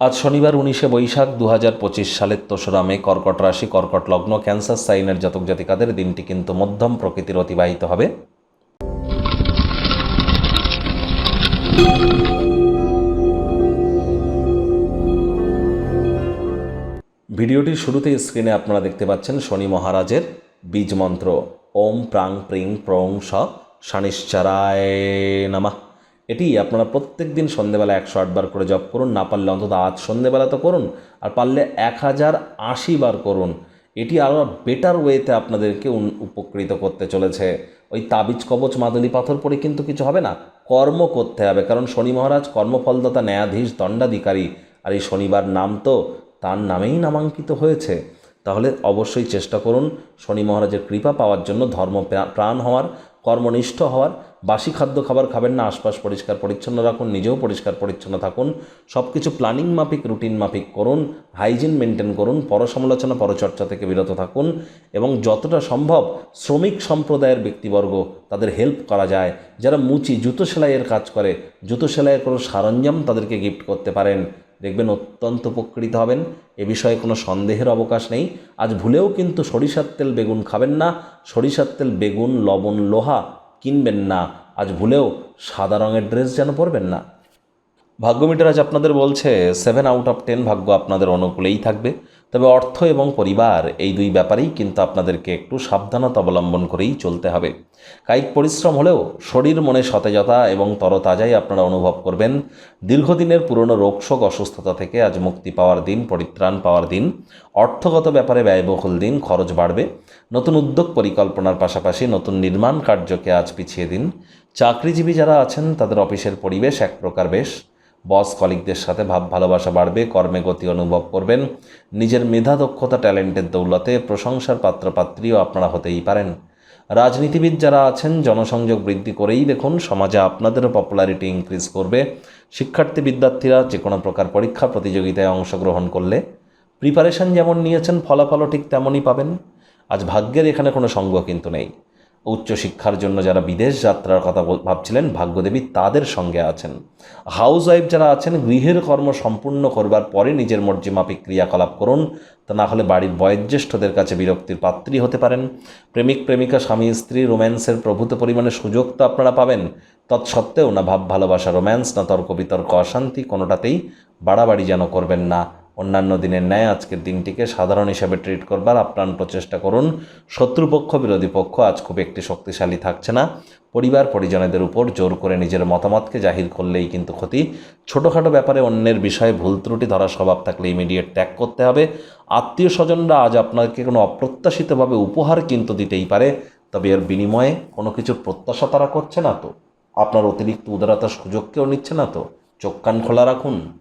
আজ শনিবার উনিশে বৈশাখ দু হাজার পঁচিশ সালের তেসরা মে কর্কট রাশি, কর্কট লগ্ন, ক্যান্সার, সাইনের জাতক জাতিকাদের দিনটি কিন্তু মধ্যম প্রকৃতির অতিবাহিত হবে। ভিডিওটির শুরুতে স্ক্রিনে আপনারা দেখতে পাচ্ছেন শনি মহারাজের বীজ মন্ত্র। ওম প্রাং প্রিং প্রং স শানিশ্চারায় নামা। এটি আপনারা প্রত্যেক দিন সন্ধেবেলা একশো আটবার করে জপ করুন, না পারলে অন্তত আজ সন্ধেবেলা তো করুন, আর পারলে এক হাজার আশি বার করুন। এটি আরও বেটার ওয়েতে আপনাদেরকে উপকৃত করতে চলেছে। ওই তাবিজ, কবচ, মাদুলি, পাথর পরে কিন্তু কিছু হবে না, কর্ম করতে হবে, কারণ শনি মহারাজ কর্মফলদাতা, ন্যায়াধীশ, দণ্ডাধিকারী, আর এই শনিবার নাম তো তার নামেই নামাঙ্কিত হয়েছে। তাহলে অবশ্যই চেষ্টা করুন শনি মহারাজের কৃপা পাওয়ার জন্য ধর্ম প্রাণ হওয়ার, কর্মনিষ্ঠ হওয়ার বাসি খাদ্য খাবার খাবেন না, আশপাশ পরিষ্কার পরিচ্ছন্ন রাখুন, নিজেও পরিষ্কার পরিচ্ছন্ন থাকুন। সব কিছু প্ল্যানিং মাফিক রুটিন মাফিক করুন হাইজিন মেনটেন করুন, পরসমালোচনা, পরচর্চা থেকে বিরত থাকুন এবং যতটা সম্ভব শ্রমিক সম্প্রদায়ের ব্যক্তিবর্গ তাদের হেল্প করা যায়। যারা মুচি, জুতো সেলাইয়ের কাজ করে, জুতো সেলাইয়ের কোনো সরঞ্জাম তাদেরকে গিফট করতে পারেন। দেখবেন অত্যন্ত উপকৃত হবেন। এ বিষয়ে কোনো সন্দেহের অবকাশ নেই। আজ ভুলেও কিন্তু সরিষার তেল বেগুন খাবেন না। সরিষার তেল বেগুন, লবণ, লোহা কিনবেন না। আজ ভুলেও সাদা রঙের ড্রেস যেন পরবেন না। ভাগ্যমিটার আজ আপনাদের বলছে সেভেন আউট অফ টেন ভাগ্য আপনাদের অনুকূলেই থাকবে। তবে অর্থ এবং পরিবার এই দুই ব্যাপারেই কিন্তু আপনাদেরকে একটু সাবধানতা অবলম্বন করেই চলতে হবে। কায়িক পরিশ্রম হলেও শরীর মনে সতেজতা এবং তরতাজাই আপনারা অনুভব করবেন। দীর্ঘদিনের পুরনো রোগশোক অসুস্থতা থেকে আজ মুক্তি পাওয়ার দিন, পরিত্রাণ পাওয়ার দিন। অর্থগত ব্যাপারে ব্যয়বহুল দিন, খরচ বাড়বে। নতুন উদ্যোগ পরিকল্পনার পাশাপাশি নতুন নির্মাণ কার্যকে আজ পিছিয়ে দিন। চাকরিজীবী যারা আছেন, তাদের অফিসের পরিবেশ এক প্রকার বেশ। বস কলিগদের সাথে ভাব ভালোবাসা বাড়বে, কর্মে গতি অনুভব করবেন। নিজের মেধা, দক্ষতা, ট্যালেন্টের দৌলতে প্রশংসার পাত্রপাত্রীও আপনারা হতেই পারেন। রাজনীতিবিদ যারা আছেন, জনসংযোগ বৃদ্ধি করেই দেখুন, সমাজে আপনাদেরও পপুলারিটি ইনক্রিজ করবে। শিক্ষার্থী, বিদ্যার্থীরা যে কোনো প্রকার পরীক্ষা প্রতিযোগিতায় অংশগ্রহণ করলে প্রিপারেশন যেমন নিয়েছেন, ফলাফলও ঠিক তেমনই পাবেন। আজ ভাগ্যের এখানে কোনো সঙ্গ কিন্তু নেই। উচ্চশিক্ষার জন্য যারা বিদেশ যাত্রার কথা ভাবছিলেন, ভাগ্যদেবী তাদের সঙ্গে আছেন। হাউস ওয়াইফ যারা আছেন, গৃহের কর্ম সম্পূর্ণ করবার পরে নিজের মর্জিমাফিক ক্রিয়াকলাপ করুন। তা না হলে বাড়ির বয়োজ্যেষ্ঠদের কাছে বিরক্তির পাত্রী হতে পারেন। প্রেমিক, প্রেমিকা, স্বামী, স্ত্রী, রোম্যান্সের প্রভূত পরিমাণে সুযোগ তো আপনারা পাবেন। তৎসত্ত্বেও না ভাব ভালোবাসা রোম্যান্স, না তর্ক বিতর্ক অশান্তি, কোনোটাতেই বাড়াবাড়ি যেন করবেন না। অন্যান্য দিনের ন্যায় আজকের দিনটিকে সাধারণ হিসাবে ট্রিট করবার আপ্রাণ প্রচেষ্টা করুন। শত্রুপক্ষ, বিরোধী পক্ষ আজ খুব একটি শক্তিশালী থাকছে না। পরিবার, পরিজনেদের উপর জোর করে নিজের মতামতকে জাহির করলেই কিন্তু ক্ষতি। ছোটোখাটো ব্যাপারে অন্যের বিষয়ে ভুল ত্রুটি ধরার স্বভাব থাকলে ইমিডিয়েট ত্যাগ করতে হবে। আত্মীয় স্বজনরা আজ আপনাকে কোনো অপ্রত্যাশিতভাবে উপহার কিন্তু দিতেই পারে, তবে এর বিনিময়ে কোনো কিছুর প্রত্যাশা তারা করছে না তো? আপনার অতিরিক্ত উদারতার সুযোগকেও নিচ্ছে না তো? চোখ কান খোলা রাখুন।